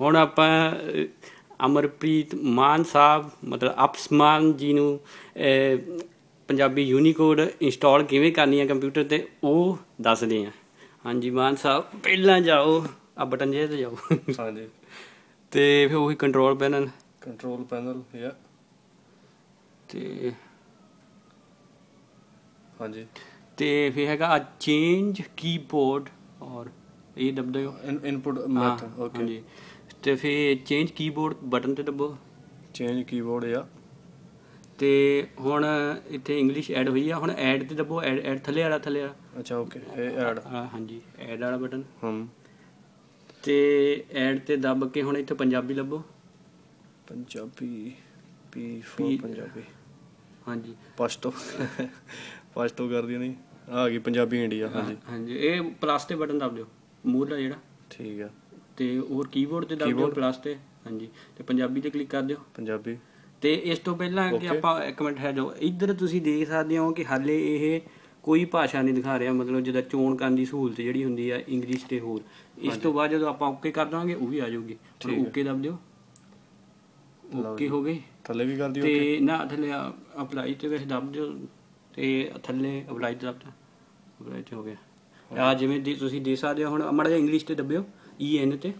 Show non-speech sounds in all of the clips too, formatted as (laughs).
ਹੁਣ ਆਪਾਂ ਅਮਰਪ੍ਰੀਤ ਮਾਨ ਸਾਹਿਬ ਮਤਲਬ ਅਪਸਮਾਨ ਜੀ ਨੂੰ ਪੰਜਾਬੀ ਯੂਨੀਕੋਡ ਇੰਸਟਾਲ ਕਿਵੇਂ ਕਰਨੀ ਹੈ ਕੰਪਿਊਟਰ ਤੇ ਉਹ ਦੱਸਦੇ ਆ। ਹਾਂਜੀ ਮਾਨ ਸਾਹਿਬ ਪਹਿਲਾਂ ਜਾਓ ਆ ਬਟਨ ਜੇ ਤੇ ਜਾਓ। ਹਾਂਜੀ। ਤੇ ਫਿਰ ਉਹੀ ਕੰਟਰੋਲ ਪੈਨਲ ਕੰਟਰੋਲ ਪੈਨਲ ਯਾ ਤੇ ਹਾਂਜੀ। ਤੇ ਫਿਰ ਹੈਗਾ ਚੇਂਜ ਕੀਬੋਰਡ ਔਰ ਇਹ ਦਬਦੇ ਹੋ ਇਨਪੁਟ ਮੈਥਡ ਓਕੇ ਹਾਂਜੀ। ਤੇ ਫਿਰ ਚੇਂਜ ਕੀਬੋਰਡ ਬਟਨ ਤੇ ਦਬੋ। ਚੇਂਜ ਕੀਬੋਰਡ ਯਾ ਤੇ ਹੁਣ ਇੱਥੇ ਇੰਗਲਿਸ਼ ਐਡ ਹੋਈ ਆ ਹੁਣ ਐਡ ਤੇ ਦਬੋ ਐਡ ਐਡ ਥੱਲੇ ਵਾਲਾ ਥੱਲੇ ਵਾਲਾ। ਅੱਛਾ ਓਕੇ ਇਹ ਐਡ ਹਾਂ, ਹਾਂਜੀ ਐਡ ਵਾਲਾ ਬਟਨ ਹਮ। ਤੇ ਐਡ ਤੇ ਦਬ ਕੇ ਹੁਣ ਇੱਥੇ ਪੰਜਾਬੀ ਲੱਭੋ। Punjabi P four Punjabi. ਹਾਂਜੀ। ਪਸ਼ਤੋ ਪਸ਼ਤੋ ਕਰਦੀ ਨਹੀਂ। ਆ ਗਈ ਪੰਜਾਬੀ ਇੰਡੀਆ ਹਾਂਜੀ। ਹਾਂਜੀ ਇਹ ਪਲੱਸ ਤੇ ਬਟਨ ਦਬ ਦਿਓ। ਮੂਹਰਲਾ ਜਿਹੜਾ। ਠੀਕ ਆ। ਤੇ ਹੋਰ ਕੀਬੋਰਡ ਤੇ ਦਬ ਦਿਓ? ਪਲੱਸ ਤੇ ਹਾਂਜੀ। ਤੇ ਪੰਜਾਬੀ ਤੇ ਕਲਿੱਕ ਕਰ ਦਿਓ। ਪੰਜਾਬੀ। ਤੇ ਇਸ ਤੋਂ ਪਹਿਲਾਂ ਕਿ. ਆਪਾਂ ਇੱਕ ਮਿੰਟ ਹੈ ਜਾਓ ਇੱਧਰ ਤੁਸੀਂ ਦੇਖ ਸਕਦੇ ਹੋ ਕਿ ਹਾਲੇ ਇਹ ਕੋਈ ਭਾਸ਼ਾ ਨਹੀਂ ਦਿਖਾ ਰਿਹਾ ਮਤਲਬ ਜਿਹਦਾ ਚੋਣ ਕਰਨ ਦੀ ਸਹੂਲਤ ਜਿਹੜੀ ਹੁੰਦੀ ਆ ਇੰਗਲਿਸ਼ ਤੇ ਹੋਰ। ਇਸ ਤੋਂ ਬਾਅਦ ਜਦੋਂ ਆਪਾਂ ਓਕੇ ਕਰ ਦਾਂਗੇ ਉਹ ਵੀ ਆ ਜਾਊਗੀ। ਓਕੇ ਦਬ ਦਿਓ। ਓਕੇ ਹੋ ਗਈ ਥੱਲੇ ਵੀ ਕਰ ਦਿਓ ਤੇ ਨਾ ਥੱਲੇ ਅਪਲਾਈ ਤੇ ਵੈਸੇ ਦਬ ਦਿਓ। ਤੇ ਥੱਲੇ ਅਪਲਾਈ ਤੇ ਦਬਤਾ ਅਪਲਾਈ ਤੇ ਹੋ ਗਿਆ। ਆ ਜਿਵੇਂ ਤੁਸੀਂ ਦੇ ਸਕਦੇ ਹੋ ਹੁਣ ਮੜਾ ਜਿਹਾ ਇੰਗਲਿਸ਼ ਤੇ ਦਬਿਓ। ਈ ਐਨ ਤੇ।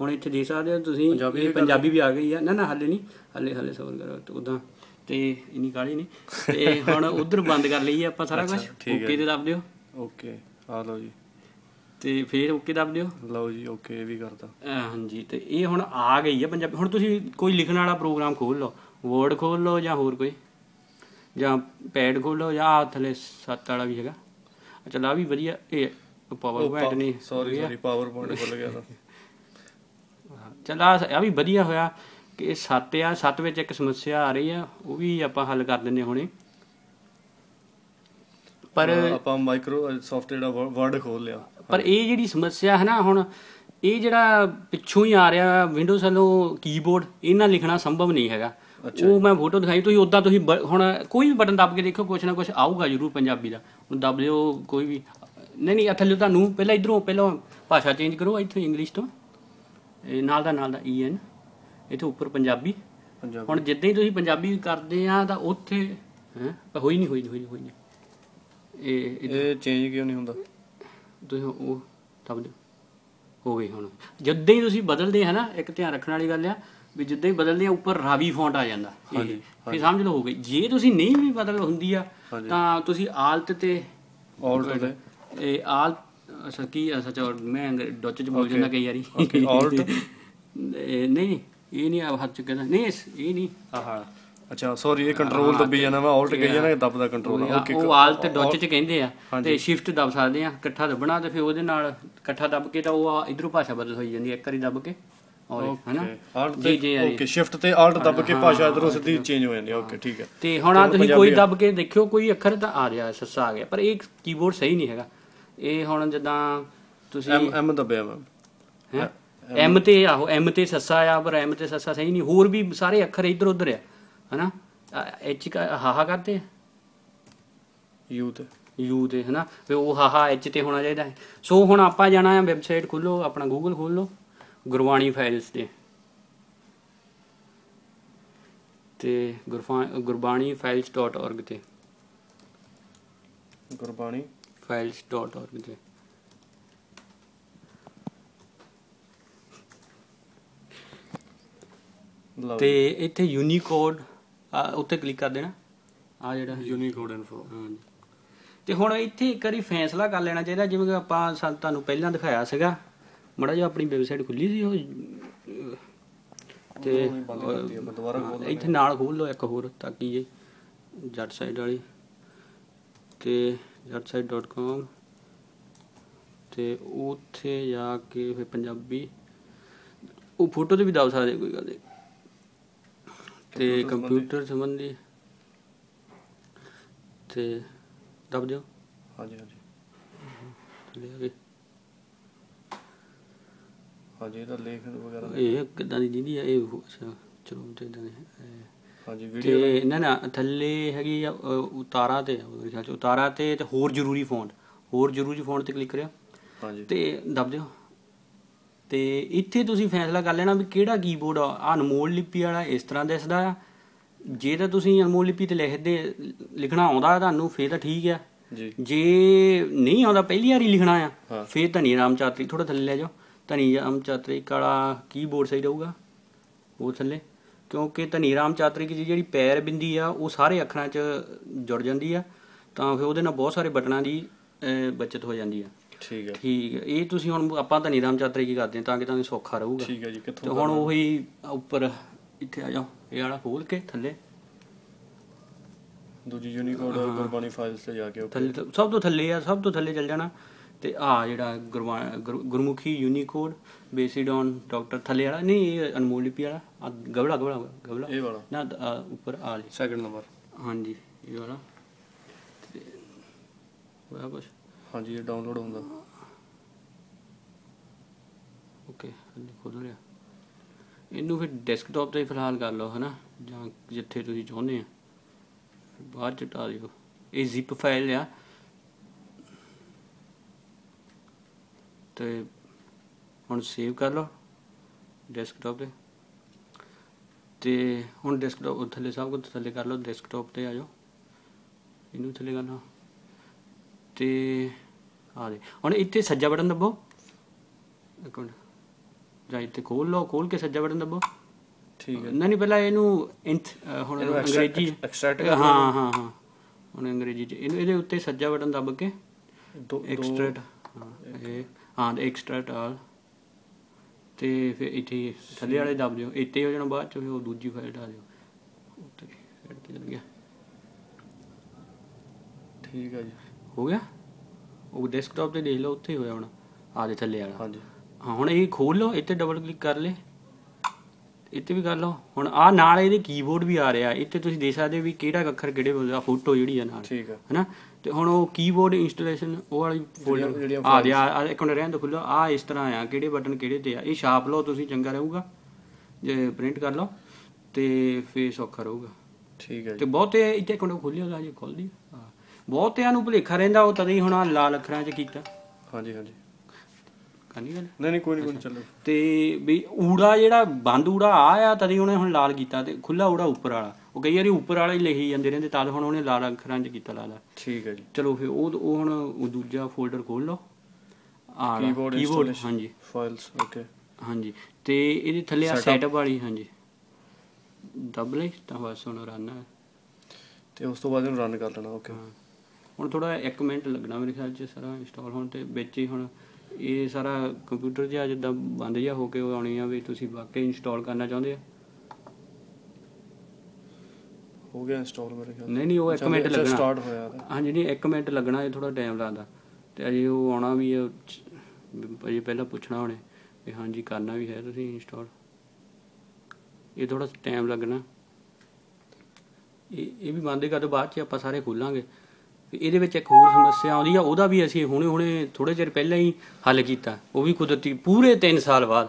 ਹੁਣ ਇੱਥੇ ਦੇ ਸਕਦੇ ਹੋ ਤੁਸੀਂ ਪੰਜਾਬੀ ਇਹ ਪੰਜਾਬੀ ਵੀ ਆ ਗਈ ਆ। ਨਾ ਨਾ ਹਾਲੇ ਨਹੀਂ। ਹਾਲੇ ਹਾਲੇ ਸਬਰ ਕਰੋ ਉਦਾਂ ਤੇ ਇਨੀ ਕਾਲੀ ਨਹੀਂ। ਤੇ ਹੁਣ ਉਧਰ ਬੰਦ ਕਰ ਲਈਏ ਆਪਾਂ ਸਾਰਾ ਕੁਝ ਓਕੇ ਤੇ ਦਬ ਦਿਓ। ਓਕੇ ਆ ਲਓ ਜੀ। ਤੇ ਫਿਰ ਓਕੇ ਦਬ ਦਿਓ। ਲਓ ਜੀ ਓਕੇ ਇਹ ਵੀ ਅਹ ਹਾਂਜੀ ਤੇ ਇਹ ਹੁਣ ਆ ਗਈ ਹੈ ਪੰਜਾਬੀ। ਹੁਣ ਤੁਸੀਂ ਕੋਈ ਲਿਖਣ ਵਾਲਾ ਪ੍ਰੋਗਰਾਮ ਖੋਲ ਲਓ। ਵਰਡ ਖੋਲ ਲਓ ਜਾਂ ਹੋਰ ਕੋਈ? ਜਾਂ ਪੈਡ ਖੋਲ ਲਓ ਜਾਂ ਥੱਲੇ ਸੱਤ ਵਾਲਾ ਵੀ ਹੈਗਾ। ਅੱਛਾ ਆ ਵੀ ਵਧੀਆ ਇਹ ਪਾਵਰ ਪੁਆਇੰਟ ਨਹੀਂ ਸੌਰੀ ਸੌਰੀ ਪਾਵਰ ਪੁਆਇੰਟ ਭੁੱਲ ਗਿਆ ਤਾਂ। ਚਲ ਆ ਵੀ ਵਧੀਆ ਹੋਇਆ ਕਿ ਇਹ ਸੱਤ ਆ ਸੱਤ ਵਿੱਚ ਇੱਕ ਸਮੱਸਿਆ ਆ ਰਹੀ ਆ ਉਹ ਵੀ ਆਪਾਂ ਹੱਲ ਕਰ ਦਿੰਦੇ ਹੁਣੇ। ਪਰ ਆਪਾਂ ਮਾਈਕਰੋ ਸੌਫਟਵੇਅਰ ਦਾ ਵਰਡ ਖੋਲ ਲਿਆ। ਪਰ ਇਹ ਜਿਹੜੀ ਸਮੱਸਿਆ ਹੈ ਨਾ ਹੁਣ ਇਹ ਜਿਹੜਾ ਪਿੱਛੋਂ ਹੀ ਆ ਰਿਹਾ ਵਿੰਡੋਜ਼ ਵੱਲੋਂ ਕੀਬੋਰਡ ਇਹਨਾਂ ਲਿਖਣਾ ਸੰਭਵ ਨਹੀਂ ਹੈਗਾ। ਉਹ ਮੈਂ ਫੋਟੋ ਦਿਖਾਈ ਤੁਸੀਂ ਉਦਾਂ ਤੁਸੀਂ ਹੁਣ ਕੋਈ ਵੀ ਬਟਨ ਦੱਬ ਕੇ ਦੇਖੋ ਕੁਛ ਨਾ ਕੁਛ ਆਊਗਾ ਜ਼ਰੂਰ ਪੰਜਾਬੀ ਦਾ। ਹੁਣ ਦੱਬ ਦਿਓ ਕੋਈ ਵੀ ਨਹੀਂ ਨਹੀਂ ਥੱਲੇ ਤੁਹਾਨੂੰ ਪਹਿਲਾਂ ਇਧਰੋਂ ਪਹਿਲਾਂ ਭਾਸ਼ਾ ਚੇਂਜ ਕਰੋ ਇੱਥੋਂ ਇੰਗਲਿਸ਼ ਤੋਂ। ਇਹ ਨਾਲ ਦਾ ਨਾਲ ਦਾ ਈ ਐਨ ਇੱਥੇ ਉੱਪਰ ਪੰਜਾਬੀ। ਪੰਜਾਬੀ। ਹੁਣ ਜਿੱਦਾਂ ਹੀ ਤੁਸੀਂ ਪੰਜਾਬੀ ਕਰਦੇ ਆ ਤਾਂ ਉੱਥੇ ਹੈ ਹੋਈ ਨਹੀਂ ਹੋਈ ਨਹੀਂ ਹੋਈ ਨਹੀਂ ਇਹ ਇਹ- ਚੇਂਜ ਕਿਉਂ ਨਹੀਂ ਹੁੰਦਾ? ਤੁਸੀਂ ਉਹ ਦਿਓ ਹੋ ਗਈ ਹੁਣ। ਜਿੱਦਾਂ ਹੀ ਤੁਸੀਂ ਬਦਲਦੇ ਹੈ ਨਾ ਇੱਕ ਧਿਆਨ ਰੱਖਣ ਵਾਲੀ ਗੱਲ ਆ ਵੀ ਜਿੱਦਾਂ ਹੀ ਬਦਲਦੇ ਆ ਉੱਪਰ ਰਾਵੀ ਫੌਂਟ ਆ ਜਾਂਦਾ। ਹਾਂਜੀ, ਫਿਰ ਸਮਝ ਲਓ ਹੋ ਗਈ। ਜੇ ਤੁਸੀਂ ਨਹੀਂ ਵੀ ਬਦਲ ਹੁੰਦੀ ਆ। ਤਾਂ ਤੁਸੀਂ ਆਲਤ ਤੇ ਆਲਟ ਤੇ। ਇਹ ਆਲ ਅੱਛਾ ਕੀ ਸੱਚ ਮੈਂ ਡੋਚ ਚ ਬੋਲ ਜਾਂਦਾ ਕਈ ਵਾਰੀ। Okay, alt? ਇਹ ਨਹੀਂ ਇਹ ਨਹੀਂ ਆ ਹੱਥ ਚ ਕਹਿੰਦਾ। ਨਹੀਂ ਇਸ- ਇਹ ਨਹੀਂ ਆਹਾ ਅੱਛਾ ਸੌਰੀ ਇਹ ਕੰਟਰੋਲ ਦੱਬੀ ਜਾਣਾ ਮੈਂ ਆਲਟ ਕਹੀ ਜਾਣਾ ਦੱਬਦਾ ਕੰਟਰੋਲ ਓਕੇ ਉਹ ਆਲ ਤੇ ਡੋਚ ਚ ਕਹਿੰਦੇ ਆ ਤੇ ਸ਼ਿਫਟ ਦਬ ਸਕਦੇ ਆ ਇਕੱਠਾ ਦਬਣਾ ਤੇ ਫਿਰ ਉਹਦੇ ਨਾਲ ਇਕੱਠਾ ਦਬ ਕੇ ਤਾਂ ਉਹ ਇਧਰੋਂ ਭਾਸ਼ਾ ਬਦਲ ਹੋਈ ਜਾਂਦੀ ਹੈ ਇੱਕ ਵਾਰੀ ਦਬ ਕੇ ਆਲਟ। ਓਕੇ ਸ਼ਿਫਟ ਤੇ ਆਲਟ ਦੱਬ ਕੇ ਭਾਸ਼ਾ ਇਧਰੋਂ ਸਿੱਧੀ ਚੇਂਜ ਹੋ ਜਾਂਦੀ ਹੈ ਓਕੇ ਠੀਕ ਹੈ ਤੇ ਹੁਣ ਆ ਤੁਸੀਂ ਕੋਈ ਦਬ ਕੇ ਦੇਖਿਓ ਕੋਈ ਅੱਖਰ ਤਾਂ ਆ ਰਿਹਾ ਸੱਸਾ ਆ ਗਿਆ ਪਰ ਇਹ ਕੀਬੋਰਡ ਸਹੀ ਨਹੀਂ ਹੈਗਾ। ਇਹ ਹੁਣ ਜਦਾਂ ਤੁਸੀਂ ਐਮ ਐਮ ਦੱਬਿਆ ਮੈਂ ਹੈਂ? ਐਮ। ਤੇ ਆਹੋ ਐਮ ਤੇ ਸੱਸਾ ਆ ਪਰ ਐਮ ਤੇ ਸੱਸਾ ਸਹੀ ਨਹੀਂ। ਹੋਰ ਵੀ ਸਾਰੇ ਅੱਖਰ ਇੱਧਰ ਉੱਧਰ ਆ ਹਨਾ? ਐਚ ਹਾਹਾ ਕਰਦੇ ਆ? ਯੂ ਤੇ। ਯੂ ਤੇ ਹਨਾ? ਵੀ ਉਹ ਹਾਹਾ ਐਚ ਤੇ ਹੋਣਾ ਚਾਹੀਦਾ। ਹੈ ਸੋ ਹੁਣ ਆਪਾਂ ਜਾਣਾ ਹੈ ਵੈਬਸਾਈਟ ਖੋਲੋ ਆਪਣਾ ਗੂਗਲ ਖੋਲ ਲਓ ਗੁਰਬਾਣੀ ਫਾਈਲਸ ਤੇ। ਤੇ ਗੁਰਬਾਣੀ files.org ਤੇ। ਗੁਰਬਾਣੀ files.org ਤੇ ਇੱਥੇ ਯੂਨੀਕੋਡ ਉੱਤੇ ਕਲਿੱਕ ਕਰ ਦੇਣਾ। ਆ ਜਿਹੜਾ ਯੂਨੀਕੋਡ ਇਨਫੋ ਹਾਂਜੀ। ਤੇ ਹੁਣ ਇੱਥੇ ਇੱਕ ਵਾਰੀ ਫੈਸਲਾ ਕਰ ਲੈਣਾ ਚਾਹੀਦਾ ਜਿਵੇਂ ਕਿ ਆਪਾਂ ਸਾਨੂੰ ਤੁਹਾਨੂੰ ਪਹਿਲਾਂ ਦਿਖਾਇਆ ਸੀਗਾ। ਮੜਾ ਜਿਹਾ ਆਪਣੀ ਵੈਬਸਾਈਟ ਖੁੱਲੀ ਸੀ ਉਹ। ਤੇ ਦੁਬਾਰਾ ਇੱਥੇ ਨਾਲ ਖੋਲ ਲਓ ਇੱਕ ਹੋਰ ਤਾਂ ਕਿ ਇਹ ਜੱਟ ਸਾਈਡ ਵਾਲੀ। ਤੇ jattside.com ਤੇ ਉੱਥੇ ਜਾ ਕੇ ਫਿਰ ਪੰਜਾਬੀ ਉਹ ਫੋਟੋ ਤੇ ਵੀ ਦਬ ਸਕਦੇ ਕੋਈ ਗੱਲ ਨਹੀਂ ਤੇ ਕੰਪਿਊਟਰ ਸੰਬੰਧੀ। ਤੇ ਦਬ ਦਿਓ। ਹਾਂਜੀ ਹਾਂਜੀ। ਥੱਲੇ ਆ ਗਏ। ਹਾਂਜੀ ਇਹਦਾ ਲੇਖ ਵਗੈਰਾ ਇਹ ਕਿਦਾਂ ਦੀ ਜਿਹਦੀ ਆ? ਇਹ ਅੱਛਾ ਚਲੋ ਤੇ ਇਦਾਂ ਹਾਂਜੀ ਵੀਡੀਓ ਤੇ ਨਾ ਨਾ ਥੱਲੇ ਹੈਗੀ ਆ ਉਤਾਰਾ ਤੇ ਮੇਰੇ ਖਿਆਲ ਚ ਉਤਾਰਾ ਤੇ ਤੇ ਹੋਰ ਜ਼ਰੂਰੀ ਫੌਂਟ ਹੋਰ ਜ਼ਰੂਰੀ ਫੌਂਟ ਤੇ ਕਲਿੱਕ ਕਰਿਓ। ਹਾਂਜੀ। ਤੇ ਦਬ ਦਿਓ। ਤੇ ਇੱਥੇ ਤੁਸੀਂ ਫੈਸਲਾ ਕਰ ਲੈਣਾ ਵੀ ਕਿਹੜਾ ਕੀਬੋਰਡ ਆ। ਅਨਮੋਲ ਲਿਪੀ ਵਾਲਾ ਇਸ ਤਰ੍ਹਾਂ ਦਿਸਦਾ ਆ। ਜੇ ਤਾਂ ਤੁਸੀਂ ਅਨਮੋਲ ਲਿਪੀ ਤੇ ਲਿਖਦੇ ਲਿਖਣਾ ਆਉਂਦਾ ਤੁਹਾਨੂੰ ਫੇਰ ਤਾਂ ਠੀਕ ਆ। ਜੀ। ਨਹੀਂ ਆਉਂਦਾ ਪਹਿਲੀ ਵਾਰੀ ਲਿਖਣਾ ਆ। ਫੇਰ ਧਨੀ ਰਾਮ ਚਾਤਰੀ ਥੋੜਾ ਥੱਲੇ ਲੈ ਜਾਓ। ਧਨੀ ਰਾਮ ਚਾਤਰੀ ਕਾਲਾ ਕੀਬੋਰਡ ਸਹੀ ਰਹੂਗਾ। ਉਹ ਥੱਲੇ। ਕਿਉਂਕਿ ਧਨੀ ਰਾਮ ਚਾਤਰੀ ਦੀ ਜਿਹੜੀ ਪੈਰ ਬਿੰਦੀ ਆ ਉਹ ਸਾਰੇ ਅੱਖਰਾਂ 'ਚ ਜੁੜ ਜਾਂਦੀ ਆ ਤਾਂ ਫਿਰ ਉਹਦੇ ਨਾਲ ਬਹੁਤ ਸਾਰੇ ਬਟਨਾਂ ਦੀ ਬਚਤ ਹੋ ਜਾਂਦੀ ਆ। ਠੀਕ ਹੈ ਠੀਕ ਹੈ ਇਹ ਤੁਸੀਂ ਹੁਣ ਆਪਾਂ ਧਨੀ ਰਾਮ ਚਾਤਰੀ ਕੀ ਕਰਦੇ ਤਾਂ ਕਿ ਤੁਹਾਨੂੰ ਸੌਖਾ ਰਹੂਗਾ। ਠੀਕ ਹੈ ਜੀ ਤੇ ਕਿੱਥੋਂ ਹੁਣ ਉਹੀ ਉੱਪਰ ਇੱਥੇ ਆ ਜਾਓ ਇਹ ਵਾਲਾ ਖੋਲ ਕੇ ਥੱਲੇ। ਦੂਜੀ ਯੂਨੀਕੋਡ ਗੁਰਬਾਣੀ ਫਾਈਲਸ ਤੇ ਜਾ ਕੇ ਥੱਲੇ ਤੋਂ- ਸਭ ਤੋਂ ਥੱਲੇ ਆ ਸਭ ਤੋਂ ਥੱਲੇ ਚੱਲ ਜਾਣਾ। ਤੇ ਆ ਜਿਹੜਾ Gurmukhi Unicode based on doctor ਥੱਲੇ ਵਾਲਾ ਨਹੀਂ ਇਹ ਅਨਮੋਲ ਲਿਪੀ ਵਾਲਾ ਆਹ ਗਵਲਾ ਗਵਲਾ ਗਵਲਾ। ਇਹ ਵਾਲਾ। ਨਾ ਉੱਪਰ ਆ ਜੀ। ਸੈਕਿੰਡ ਨੰਬਰ ਹਾਂਜੀ ਇਹ ਵਾਲਾ। ਹੋਇਆ ਕੁਛ? ਹਾਂਜੀ ਇਹ ਡਾਊਨਲੋਡ ਹੁੰਦਾ। ਓਕੇ ਖੋਲ ਲਿਆ ਇਹਨੂੰ ਫਿਰ ਡੈਸਕਟਾਪ ਤੇ ਫਿਲਹਾਲ ਕਰ ਲਓ ਹਨਾ? ਜਾਂ ਜਿੱਥੇ ਤੁਸੀਂ ਚਾਹੁੰਦੇ ਆ। ਬਾਹਰ ਚਟਾ ਦਿਓ। ਇਹ zip ਫਾਈਲ ਆ। ਤੇ ਹੁਣ ਸੇਵ ਕਰ ਲਓ ਡੈਸਕਟਾਪ ਤੇ। ਤੇ ਹੁਣ ਡੈਸਕਟਾਪ ਥੱਲੇ ਸਭ ਕੁਝ ਥੱਲੇ ਕਰ ਲਓ ਡੈਸਕਟਾਪ ਤੇ ਆ ਜਾਓ। ਇਹਨੂੰ ਥੱਲੇ ਕਰਨਾ ਤੇ ਆ ਦੇ। ਹੁਣ ਇੱਥੇ ਸੱਜਾ ਬਟਨ ਦਬੋ। ਇੱਕ ਮਿੰਟ। ਜਾਂ ਇੱਥੇ ਖੋਲ ਲਓ ਖੋਲ ਕੇ ਸੱਜਾ ਬਟਨ ਦਬੋ। ਠੀਕ ਹੈ। ਨਹੀਂ ਨਹੀਂ ਪਹਿਲਾਂ ਇਹਨੂੰ ਹੁਣ ਅੰਗਰੇਜ਼ੀ extract ਹਾਂ ਹਾਂ ਹਾਂ। ਹੁਣ ਅੰਗਰੇਜ਼ੀ ਚ। ਇਹਨੂੰ ਇਹਦੇ ਉੱਤੇ ਸੱਜਾ ਬਟਨ ਦਬ ਕੇ ਦੋ ਐਕਸਟ੍ਰੈਕਟ ਹਾਂ ਇਹ ਹਾਂ ਐਕਸਟ੍ਰੈਕਟ ਆਲ ਤੇ ਫਿਰ ਇੱਥੇ ਥੱਲੇ ਵਾਲੇ ਦਬ ਦਿਓ। ਇੱਥੇ ਹੋ ਜਾਣਾ ਬਾਅਦ ਚ ਫਿਰ ਉਹ ਦੂਜੀ ਫਾਈਲ ਡਾ ਦਿਓ। ਉੱਤੇ ਸਾਈਡ ਤੇ ਚਲ ਗਿਆ। ਠੀਕ ਹੈ ਜੀ। ਹੋ ਗਿਆ? ਉਹ ਡੈਸਕਟਾਪ ਤੇ ਦੇਖ ਲਓ ਉੱਥੇ ਹੀ ਹੋਇਆ ਹੁਣ ਆ ਦੇ ਥੱਲੇ ਵਾਲਾ। ਹਾਂਜੀ। ਹਾਂ ਹੁਣ ਇਹ ਖੋਲ ਲਓ ਇੱਥੇ ਡਬਲ ਕਲਿੱਕ ਕਰ ਲੇ ਇੱਥੇ ਵੀ ਕਰ ਲਓ। ਹੁਣ ਆ ਨਾਲ ਇਹਦੇ ਕੀਬੋਰਡ ਵੀ ਆ ਰਿਹਾ। ਇੱਥੇ ਤੁਸੀਂ ਦੇਖ ਸਕਦੇ ਹੋ ਵੀ ਕਿਹੜਾ ਅੱਖਰ ਕਿਹੜੇ ਬੋਲਦਾ ਫੋਟੋ ਜਿਹੜੀ ਆ ਨਾਲ। ਠੀਕ ਹੈ ਹੈਨਾ? ਤੇ ਹੁਣ ਉਹ ਕੀਬੋਰਡ ਇੰਸਟਾਲੇਸ਼ਨ ਉਹ ਵਾਲੀ ਫੋਲਡਰ ਆ ਗਿਆ ਆ ਇੱਕ ਮਿੰਟ ਰਹਿਣ ਦੋ ਖੁੱਲੋ ਆ ਇਸ ਤਰ੍ਹਾਂ ਆ ਕਿਹੜੇ ਬਟਨ ਕਿਹੜੇ ਤੇ ਆ। ਇਹ ਛਾਪ ਲਓ ਤੁਸੀਂ ਚੰਗਾ ਰਹੂਗਾ। ਜੇ ਪ੍ਰਿੰਟ ਕਰ ਲਓ ਤੇ ਫੇਰ ਸੌਖਾ ਰਹੂਗਾ। ਠੀਕ ਹੈ ਤੇ ਬਹੁਤੇ ਇੱਥੇ ਕੋਲ ਖੋਲਿਆ ਲਾ ਜੇ ਖੋਲਦੀ ਹਾਂ ਬਹੁਤਿਆਂ ਨੂੰ ਭੁਲੇਖਾ ਰਹਿੰਦਾ ਉਹ ਤਦੇ ਹੀ ਹੁਣ ਆਹ ਲਾਲ ਅੱਖਰਾਂ 'ਚ ਕੀਤਾ। ਹਾਂਜੀ ਹਾਂਜੀ। ਕਰਨੀ ਗੱਲ? ਨਹੀਂ ਨਹੀਂ ਕੋਈ ਨਹੀਂ ਕੋਈ ਚੱਲੋ। ਤੇ ਵੀ ਊੜਾ ਜਿਹੜਾ ਬੰਦ ਊੜਾ ਆ ਆ ਤਦੇ ਉਹਨੇ ਹੁਣ ਲਾਲ ਕੀਤਾ ਤੇ ਖੁੱਲਾ ਊੜਾ ਉੱਪਰ ਵਾਲਾ। ਉਹ ਕਈ ਵਾਰੀ ਉੱਪਰ ਵਾਲਾ ਹੀ ਲਿਖੀ ਜਾਂਦੇ ਰਹਿੰਦੇ ਤਦ ਹੁਣ ਉਹਨੇ ਲਾਲ ਅੱਖਰਾਂ 'ਚ ਕੀਤਾ ਲਾਲ ਠੀਕ ਹੈ ਜੀ। ਚਲੋ ਫਿਰ ਉਹ ਉਹ ਹੁਣ ਉਹ ਦੂਜਾ ਫੋਲਡਰ ਖੋਲ ਲਓ। ਆ ਕੀਬੋਰਡ। ਹਾਂਜੀ। ਫਾਈਲਸ ਓਕੇ ਹਾਂਜੀ। ਤੇ ਇਹਦੇ ਥੱਲੇ ਆ। ਸੈਟਅਪ ਵਾਲੀ ਹਾਂਜੀ। ਦਬ ਲਈ ਤਾਂ ਬਸ ਹੁਣ ਰਨ ਤੇ ਉਸ ਤੋਂ ਬਾਅਦ ਇਹਨੂੰ ਰਨ ਕਰ ਲੈਣਾ ਓਕੇ। ਹੁਣ ਥੋੜਾ 1 ਮਿੰਟ ਲੱਗਣਾ ਮੇਰੇ ਖਿਆਲ ਚ ਸਾਰਾ ਇੰਸਟਾਲ ਹੋਣ ਤੇ ਵਿੱਚ ਹੀ ਹੁਣ ਇਹ ਸਾਰਾ ਕੰਪਿਊਟਰ ਜਿਹਾ ਜਿੱਦਾਂ ਬੰਦ ਜਿਹਾ ਹੋ ਕੇ ਆਉਣੀ ਆ ਵੀ ਤੁਸੀਂ ਵਾਕਈ ਇੰਸਟਾਲ ਕਰਨਾ ਚਾਹੁੰਦੇ ਆ। ਹੋ ਗਿਆ ਇੰਸਟਾਲ ਮੇਰੇ ਖਿਆਲ ਨਹੀਂ ਨਹੀਂ ਉਹ 1 ਮਿੰਟ ਲੱਗਣਾ। ਸਟਾਰਟ ਹੋਇਆ। ਹਾਂਜੀ ਨਹੀਂ 1 ਮਿੰਟ ਲੱਗਣਾ ਇਹ ਥੋੜਾ ਟਾਈਮ ਲੱਗਦਾ। ਤੇ ਅਜੇ ਉਹ ਆਉਣਾ ਵੀ ਹੈ ਅਜੇ ਪਹਿਲਾਂ ਪੁੱਛਣਾ ਉਹਨੇ ਵੀ ਹਾਂਜੀ ਕਰਨਾ ਵੀ ਹੈ ਤੁਸੀਂ ਇੰਸਟਾਲ ਇਹ ਥੋੜਾ ਟਾਈਮ ਲੱਗਣਾ। ਇਹ ਇਹ ਵੀ ਬੰਦ ਕਰ ਬਾਅਦ ਚ ਆਪਾਂ ਸਾਰੇ ਖੋਲਾਂਗੇ। ਤੇ ਇਹਦੇ ਵਿੱਚ ਇੱਕ ਹੋਰ ਸਮੱਸਿਆ ਆਉਂਦੀ ਆ ਉਹਦਾ ਵੀ ਅਸੀਂ ਹੁਣੇ ਹੁਣੇ ਥੋੜੇ ਚਿਰ ਪਹਿਲਾਂ ਹੀ ਹੱਲ ਕੀਤਾ। ਉਹ ਵੀ ਕੁਦਰਤੀ ਪੂਰੇ 3 ਸਾਲ ਬਾਅਦ।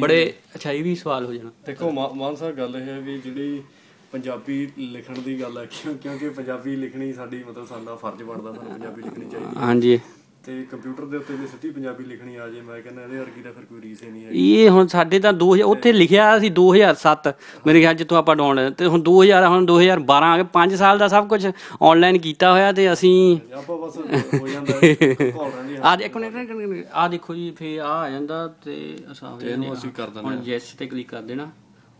ਬੜੇ ਅੱਛਾ ਇਹ ਵੀ ਸਵਾਲ ਹੋ ਜਾਣਾ। ਦੇਖੋ ਮਾਨ ਸਾਹਿਬ ਗੱਲ ਇਹ ਹੈ ਵੀ ਜਿਹੜੀ ਪੰਜਾਬੀ ਲਿਖਣ ਦੀ ਗੱਲ ਹੈ ਕਿਉਂ- ਕਿਉਂਕਿ ਪੰਜਾਬੀ ਲਿਖਣੀ ਸਾਡੀ ਮਤਲਬ ਸਾਡਾ ਫਰਜ਼ ਬਣਦਾ ਸਾਨੂੰ ਪੰਜਾਬੀ ਲਿਖਣੀ ਚਾਹੀਦੀ ਹਾਂਜੀ। ਤੇ ਕੰਪਿਊਟਰ ਦੇ ਉੱਤੇ ਜੇ ਸਿੱਧੀ ਪੰਜਾਬੀ ਲਿਖਣੀ ਆ ਜੇ ਮੈਂ ਕਹਿੰਦਾ ਇਹਦੇ ਵਰਗੀ ਤਾਂ ਫਿਰ ਕੋਈ ਰੀਸ ਹੀ ਨਹੀਂ ਹੈਗੀ। ਇਹ ਹੁਣ ਸਾਡੇ ਤਾਂ 2000 ਉੱਥੇ ਲਿਖਿਆ ਸੀ 2007 ਮੇਰੇ ਖਿਆਲ ਜਿੱਥੋਂ ਆਪਾਂ ਡਾਊਨ ਤੇ ਹੁਣ 2000 ਹੁਣ 2012 ਆ ਗਏ 5 ਸਾਲ ਦਾ ਸਭ ਕੁਝ ਆਨਲਾਈਨ ਕੀਤਾ ਹੋਇਆ ਤੇ ਅਸੀਂ ਆਪਾਂ ਬਸ ਹੋ ਜਾਂਦਾ ਹੈ, ਆ ਦੇਖੋ ਆ ਦੇਖੋ ਜੀ ਫੇ ਆ ਆ ਜਾਂਦਾ ਤੇ ਅਸਾਂ ਹੋ ਇਹਨੂੰ ਅਸੀਂ ਕਰ ਦਿੰਦੇ ਹੁਣ ਯੈਸ ਤੇ ਕਲਿੱਕ ਕਰ ਦੇਣਾ।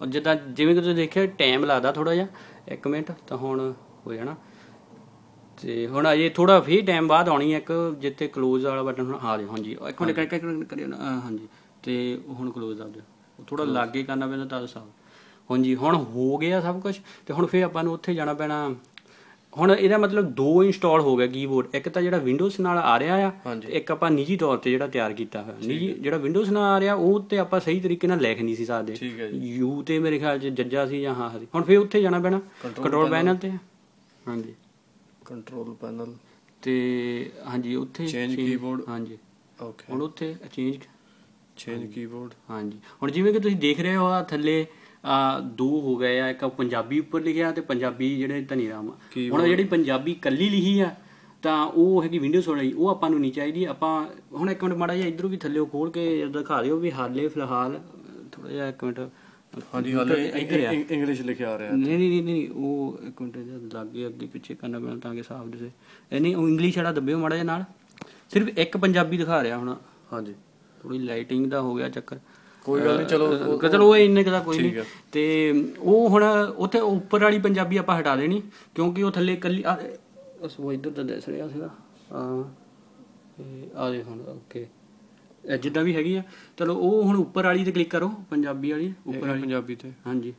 ਔਰ ਜਿੱਦਾਂ ਜਿਵੇਂ ਕਿ ਤੁਸੀਂ ਦੇਖਿਆ ਟਾਈਮ ਲੱਗਦਾ ਥੋੜਾ ਜਿਹਾ 1 ਮਿੰਟ ਤਾਂ ਹੁਣ ਹੋ ਜਾਣਾ। ਤੇ ਹੁਣ ਅਜੇ ਥੋੜਾ ਫੇਰ ਟਾਈਮ ਬਾਅਦ ਆਉਣੀ ਹੈ ਇੱਕ ਜਿੱਥੇ ਕਲੋਜ਼ ਵਾਲਾ ਬਟਨ ਹੁਣ ਆ ਰਿਹਾ ਹਾਂਜੀ ਇੱਕ ਮਿੰਟ ਕਰਕੇ ਕਰਿਓ ਨਾ। ਹਾਂਜੀ। ਤੇ ਹੁਣ ਕਲੋਜ਼ ਆ ਗਿਆ ਉਹ ਥੋੜਾ ਲਾਗੇ ਕਰਨਾ ਪੈਂਦਾ ਤਾਂ ਸਾਬ ਹਾਂਜੀ ਹੁਣ ਹੋ ਗਿਆ ਸਭ ਕੁਝ ਤੇ ਹੁਣ ਫੇਰ ਆਪਾਂ ਨੂੰ ਉੱਥੇ ਜਾਣਾ ਪੈਣਾ। ਹੁਣ ਇਹਦਾ ਮਤਲਬ ਦੋ ਇੰਸਟਾਲ ਹੋ ਗਿਆ ਕੀਬੋਰਡ ਇੱਕ ਤਾਂ ਜਿਹੜਾ ਵਿੰਡੋਜ਼ ਨਾਲ ਆ ਰਿਹਾ ਆ ਇੱਕ ਆਪਾਂ ਨਿੱਜੀ ਤੌਰ ਤੇ ਜਿਹੜਾ ਤਿਆਰ ਕੀਤਾ ਹੋਇਆ। ਨਿੱਜੀ ਜਿਹੜਾ ਵਿੰਡੋਜ਼ ਨਾਲ ਆ ਰਿਹਾ ਉਹ ਤੇ ਆਪਾਂ ਸਹੀ ਤਰੀਕੇ ਨਾਲ ਲਿਖ ਨਹੀਂ ਸੀ ਸਕਦੇ। ਯੂ ਤੇ ਮੇਰੇ ਖਿਆਲ ਚ ਜੱਜਾ ਸੀ ਜਾਂ ਹਾਂ ਹੁਣ ਫੇਰ ਉੱਥੇ ਜਾਣਾ ਪੈਣਾ ਕੰਟਰੋਲ ਪੈਨਲ ਤੇ। ਹਾਂਜੀ। ਕੰਟਰੋਲ ਪੈਨਲ ਤੇ ਹਾਂਜੀ ਉੱਥੇ change- keyboard। ਹਾਂਜੀ। ਓਕੇ ਹੁਣ ਉੱਥੇ ਚੇਂਜ ਚੇਂਜ ਕੀਬੋਰਡ ਹਾਂਜੀ। ਹੁਣ ਜਿਵੇਂ ਕਿ ਤੁਸੀਂ ਦੇਖ ਰਹੇ ਹੋ ਆ ਥੱਲੇ ਦੋ ਹੋ ਗਏ ਆ ਇੱਕ ਪੰਜਾਬੀ ਉੱਪਰ ਲਿਖਿਆ ਤੇ ਪੰਜਾਬੀ ਜਿਹੜੇ ਧਨੀਰਾਮ ਆ। ਹੁਣ ਜਿਹੜੀ ਪੰਜਾਬੀ ਕੱਲੀ ਲਿਖੀ ਆ ਤਾਂ ਉਹ ਹੈਗੀ ਵਿੰਡੋਜ਼ ਵਾਲੀ ਉਹ ਆਪਾਂ ਨੂੰ ਨਹੀਂ ਚਾਹੀਦੀ। ਆਪਾਂ ਹੁਣ ਇੱਕ ਮਿੰਟ ਮਾੜਾ ਜਿਹਾ ਇਧਰੋਂ ਵੀ ਥੱਲੇ ਖੋਲ ਕੇ ਦਿਖਾ ਦਿਓ ਵੀ ਹਾਲੇ ਫਿਲਹਾਲ ਥੋੜਾ ਜਿਹਾ ਇੱਕ ਮਿੰਟ ਹਾਂਜੀ ਹਾਲੇ ਇੱਧਰ ਇੰਗਲਿਸ਼ ਲਿਖਿਆ ਆ ਰਿਹਾ ਨਹੀਂ ਨਹੀਂ ਨਹੀਂ ਨਹੀਂ ਉਹ ਇੱਕ ਮਿੰਟ ਜਦ ਲੱਗੇ ਅੱਗੇ ਪਿੱਛੇ ਕਰਨਾ ਪੈਣਾ ਤਾਂ ਕਿ ਸਾਫ਼ ਦਿਸੇ। ਇਹ ਨਹੀਂ ਉਹ ਇੰਗਲਿਸ਼ ਵਾਲਾ ਦੱਬਿਓ ਮਾੜਾ ਜਿਹਾ ਨਾਲ। ਸਿਰਫ ਇੱਕ ਪੰਜਾਬੀ ਦਿਖਾ ਰਿਹਾ ਹੁਣ। ਹਾਂਜੀ। ਥੋੜੀ ਲਾਈਟਿੰਗ ਦਾ ਹੋ ਗਿਆ ਚੱਕਰ। ਕੋਈ ਗੱਲ ਨਹੀਂ ਚਲੋ ਚਲੋ ਉਹ ਇੰਨੇ ਕੁ ਦਾ ਕੋਈ ਨਹੀਂ। ਤੇ ਉਹ ਹੁਣ ਉੱਥੇ ਉੱਪਰ ਵਾਲੀ ਪੰਜਾਬੀ ਆਪਾਂ ਹਟਾ ਦੇਣੀ ਕਿਉਂਕਿ ਉਹ ਥੱਲੇ ਕੱਲੀ ਉਸ ਉਹ ਇੱਧਰ ਤਾਂ ਦਿਸ ਰਿਹਾ ਸੀਗਾ। ਆ ਆ ਦੇ ਹੁਣ ਓਕੇ ਜਿੱਦਾਂ ਵੀ ਹੈਗੀ ਆ। ਚਲੋ ਉਹ ਹੁਣ ਉੱਪਰ ਵਾਲੀ ਤੇ ਕਲਿੱਕ ਕਰੋ ਪੰਜਾਬੀ ਵਾਲੀ ਉੱਪਰ ਵਾਲੀ। ਪੰਜਾਬੀ ਤੇ। ਹਾਂਜੀ।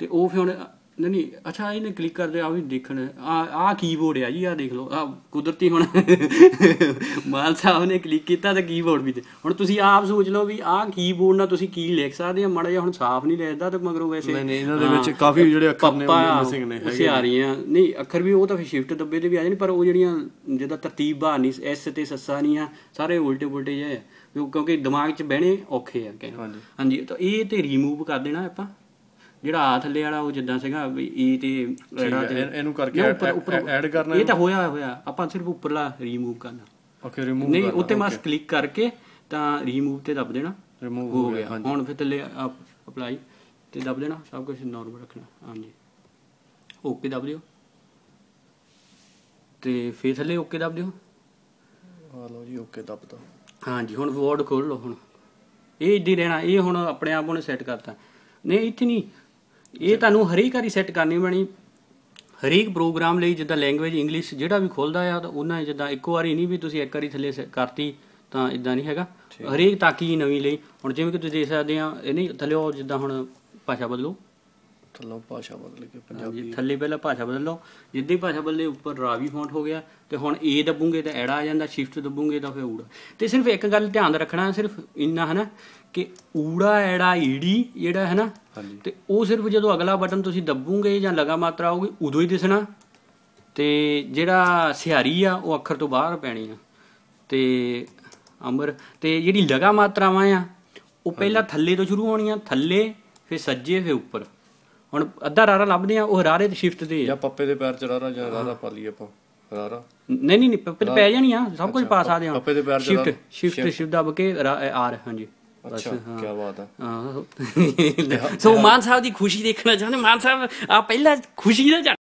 ਤੇ ਉਹ ਫਿਰ ਹੁਣ ਨਹੀਂ ਨਹੀਂ ਅੱਛਾ ਇਹਨੇ ਕਲਿੱਕ ਕਰਦੇ ਆ ਵੀ ਦੇਖਣ। ਆ ਆ ਕੀਬੋਰਡ ਆ ਜੀ ਆ ਦੇਖ ਲਓ। ਆ ਕੁਦਰਤੀ ਹੁਣ (laughs) ਮਾਨ ਸਾਹਿਬ ਨੇ ਕਲਿੱਕ ਕੀਤਾ ਤੇ ਕੀਬੋਰਡ ਵੀ ਤੇ। ਹੁਣ ਤੁਸੀਂ ਆਪ ਸੋਚ ਲਓ ਵੀ ਆ ਕੀਬੋਰਡ ਨਾਲ ਤੁਸੀਂ ਕੀ ਲਿਖ ਸਕਦੇ ਆ? ਮਾੜਾ ਜਿਹਾ ਹੁਣ ਸਾਫ਼ ਨਹੀਂ ਲਿਖਦਾ ਤੇ ਮਗਰੋਂ ਵੈਸੇ ਨਹੀਂ ਨਹੀਂ ਇਹਨਾਂ ਦੇ ਵਿੱਚ ਕਾਫੀ ਜਿਹੜੇ ਅੱਖਰ ਨੇ ਉਹ ਮਿਸਿੰਗ ਨੇ ਉਸੇ ਆ ਰਹੀਆਂ ਨਹੀਂ ਅੱਖਰ ਵੀ ਉਹ ਤਾਂ ਫਿਰ ਸ਼ਿਫਟ ਦੱਬੇ ਤੇ ਵੀ ਆ ਜਾਣ ਪਰ ਉਹ ਜਿਹੜੀਆਂ ਜਿਹਦਾ ਤਰਤੀਬ ਬਾ ਨਹੀਂ ਐਸ ਤੇ ਸੱਸਾ ਨਹੀਂ ਆ ਸਾਰੇ ਉਲਟੇ ਪੁਲਟੇ ਜਿਹੇ ਆ। ਕਿਉਂ- ਕਿਉਂਕਿ ਦਿਮਾਗ 'ਚ ਬਹਿਣੇ ਔਖੇ ਆ ਕਹਿਣਾ ਹਾਂਜੀ। ਹਾਂਜੀ ਤਾਂ ਇਹ ਤੇ ਰਿਮੂਵ ਕਰ ਦੇਣਾ ਆਪਾਂ। ਜਿਹੜਾ ਆ ਥੱਲੇ ਵਾਲਾ ਉਹ ਜਿੱਦਾਂ ਸੀਗਾ ਵੀ ਈ ਤੇ ਐੜਾ ਤੇ ਇਹ- ਇਹਨੂੰ ਕਰਕੇ ਐਡ ਕਰਨਾ ਇਹ ਤਾਂ ਹੋਇਆ ਹੋਇਆ। ਆਪਾਂ ਸਿਰਫ ਉੱਪਰਲਾ ਰਿਮੂਵ ਕਰਨਾ। ਓਕੇ ਰਿਮੂਵ ਨਹੀਂ ਉੱਤੇ ਮਾਸ ਕਲਿੱਕ ਕਰਕੇ ਤਾਂ ਰਿਮੂਵ ਤੇ ਦੱਬ ਦੇਣਾ। ਰਿਮੂਵ ਹੋ ਗਿਆ ਹੁਣ ਫਿਰ ਥੱਲੇ ਅਪਲਾਈ ਤੇ ਦੱਬ ਦੇਣਾ ਸਭ ਕੁਝ ਨਾਰਮਲ ਰੱਖਣਾ। ਹਾਂਜੀ। ਓਕੇ ਦੱਬ ਦਿਓ। ਤੇ ਫਿਰ ਥੱਲੇ ਓਕੇ ਦੱਬ ਦਿਓ। ਆ ਲਓ ਜੀ ਓਕੇ ਦੱਬ ਦੋ। ਹਾਂਜੀ ਹੁਣ ਵਰਡ ਖੋਲ ਲਓ ਹੁਣ। ਇਹ ਇੱਦਾਂ ਰਹਿਣਾ। ਇਹ ਹੁਣ ਆਪਣੇ ਆਪ ਉਹਨੇ ਸੈੱਟ ਕਰਤਾ। ਨਹੀਂ ਇੱਥੇ ਨਹੀਂ। ਇਹ ਤੁਹਾਨੂੰ ਹਰੇਕ ਵਾਰੀ ਸੈੱਟ ਕਰਨੀ ਪੈਣੀ। ਹਰੇਕ ਪ੍ਰੋਗਰਾਮ ਲਈ ਜਿੱਦਾਂ ਲੈਂਗੁਏਜ ਇੰਗਲਿਸ਼ ਜਿਹੜਾ ਵੀ ਖੁੱਲਦਾ ਆ ਤਾਂ ਉਹਨਾਂ ਜਿੱਦਾਂ ਇੱਕੋ ਵਾਰੀ ਨਹੀਂ ਵੀ ਤੁਸੀਂ ਇੱਕ ਵਾਰੀ ਥੱਲੇ ਕਰਤੀ ਤਾਂ ਇਦਾਂ ਨਹੀਂ ਹੈਗਾ। ਹਰੇਕ ਤਾਕੀ ਨਵੀਂ ਲਈ। ਹੁਣ ਜਿਵੇਂ ਕਿ ਤੁਸੀਂ ਦੇਖ ਸਕਦੇ ਆ ਇਹ ਨਹੀਂ ਥੱਲੇ ਉਹ ਜਿੱਦਾਂ ਹੁਣ ਭਾਸ਼ਾ ਬਦਲੋ। ਥੱਲੋਂ ਭਾਸ਼ਾ ਬਦਲ ਕੇ ਪੰਜਾਬੀ ਥੱਲੇ ਪਹਿਲਾਂ ਭਾਸ਼ਾ ਬਦਲ ਲਓ। ਜਿੱਦਾਂ ਹੀ ਭਾਸ਼ਾ ਬਦਲੇ ਉੱਪਰ ਰਾਵੀ ਫੌਂਟ ਹੋ ਗਿਆ ਤੇ ਹੁਣ ਏ ਦੱਬੂਗੇ ਤਾਂ ਐੜਾ ਆ ਜਾਂਦਾ ਸ਼ਿਫਟ ਦੱਬੂਗੇ ਤਾਂ ਫਿਰ ਊੜਾ। ਤੇ ਸਿਰਫ ਇੱਕ ਗੱਲ ਧਿਆਨ ਰੱਖਣਾ ਸਿਰਫ ਇੰਨਾ ਹਨਾ ਕਿ ਊੜਾ ਐੜਾ ਈੜੀ ਜਿਹੜਾ ਹੈ ਨਾ ਤੇ ਉਹ ਸਿਰਫ ਜਦੋਂ ਅਗਲਾ ਬਟਨ ਤੁਸੀਂ ਦੱਬੂਗੇ ਜਾਂ ਲਗਾ ਮਾਤਰਾ ਆਊਗੀ ਉਦੋਂ ਹੀ ਦਿਸਣਾ। ਤੇ ਜਿਹੜਾ ਸਿਹਾਰੀ ਆ ਉਹ ਅੱਖਰ ਤੋਂ ਬਾਹਰ ਪੈਣੀ ਆ। ਤੇ ਅਮਰ ਤੇ ਜਿਹੜੀ ਲਗਾ ਮਾਤਰਾਵਾਂ ਆ ਉਹ ਪਹਿਲਾਂ ਥੱਲੇ ਤੋਂ ਸ਼ੁਰੂ ਹੋਣੀਆਂ ਥੱਲੇ ਫਿਰ ਸੱਜੇ ਫਿਰ ਉੱਪਰ। ਹੁਣ ਅੱਧਾ ਰਾਰਾ ਲੱਭਦੇ ਆ ਉਹ ਰਾਰੇ ਤੇ ਸ਼ਿਫਟ ਆ। ਜਾਂ ਪੱਪੇ ਦੇ ਪੈਰ ਚ ਰਾਰਾ ਜਾਂ ਰਾਰਾ ਪਾ ਲਈਏ ਆਪਾਂ ਰਾਰਾ। ਨਹੀਂ ਨਹੀਂ ਨਹੀਂ ਪੱਪੇ ਤੇ ਪੈ ਜਾਣੀ ਆ ਸਭ ਕੁਝ ਪਾ ਸਕਦੇ ਆ। ਪੱਪੇ ਦੇ ਪੈਰ ਚ ਸ਼ਿਫਟ ਸ਼ਿਫਟ ਸ਼ਿਫਟ ਦੱਬ ਕੇ ਆਰ ਹਾਂਜੀ। ਅੱਛਾ ਕੀ ਬਾਤ ਹੈ। (laughs) ਸੋ ਮਾਨ ਸਾਹਿਬ ਦੀ ਖੁਸ਼ੀ ਦੇਖਣਾ ਚਾਹੁੰਦੇ ਮਾਨ ਸਾਹਿਬ ਆ ਪਹਿਲਾਂ ਖੁਸ਼ੀ ਦਾ